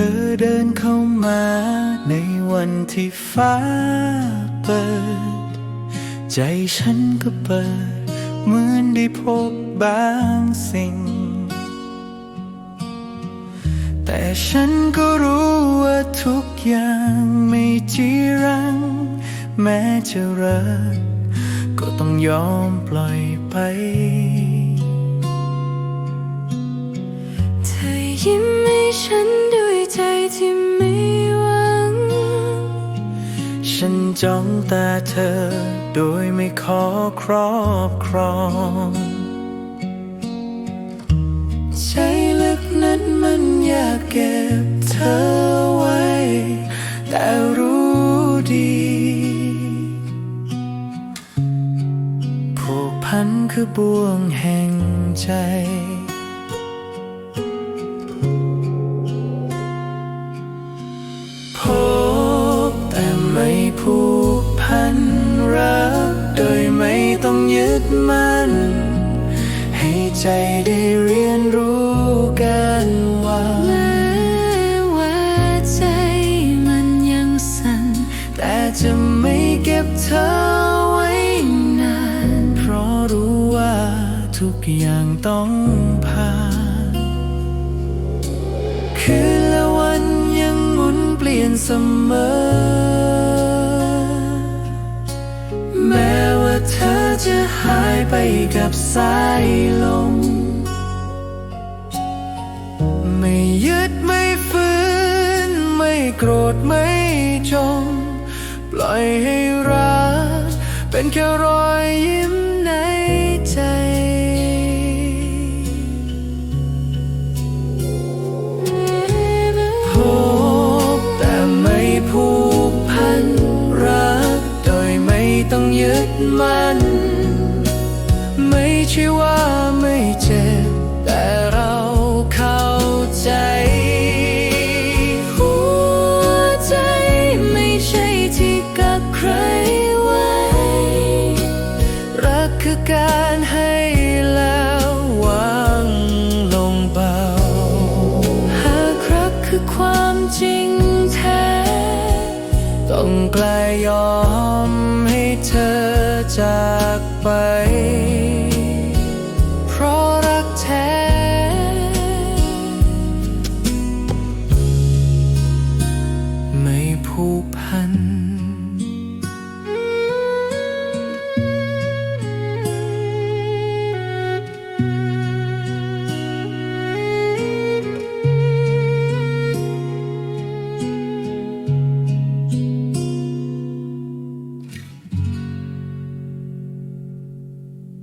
เธอเดินเข้ามาในวันที่ฟ้าเปิด ใจฉันก็เปิด เหมือนได้พบบางสิ่ง แต่ฉันก็รู้ว่าทุกอย่างไม่จีรัง แม้จะรัก ก็ต้องยอมปล่อยไปเธอยิ้มให้ฉัน ที่ไม่หวัง ฉันจ้องตาเธอ โดยไม่ขอครอบครองใจลึกนั้นมันอยากเก็บเธอไว้ แต่รู้ดี ผูกพันคือบ่วงแห่งใจ ใจได้เรียนรู้กันว่าแม้ว่าใจมันยังสั่น แต่จะไม่เก็บเธอไว้นาน เพราะรู้ว่าทุกอย่างต้องผ่านคืนและวันยังหมุนเปลี่ยนเสมอ จะหายไปกับสายลม ไม่ยึดไม่ฝืน ไม่โกรธไม่จมปล่อยให้รัก เป็นแค่รอยยิ้มในใจ พบแต่ไม่ผูกพันรัก โดยไม่ต้องยึดมั่น ใช่ว่าไม่เจ็บ แต่เราเข้าใจหัวใจไม่ใช่ที่กักใครไว้ รักคือการให้แล้ววางลงเบา หากรักคือความจริงแท้ ต้องกลายยอมให้เธอจากไป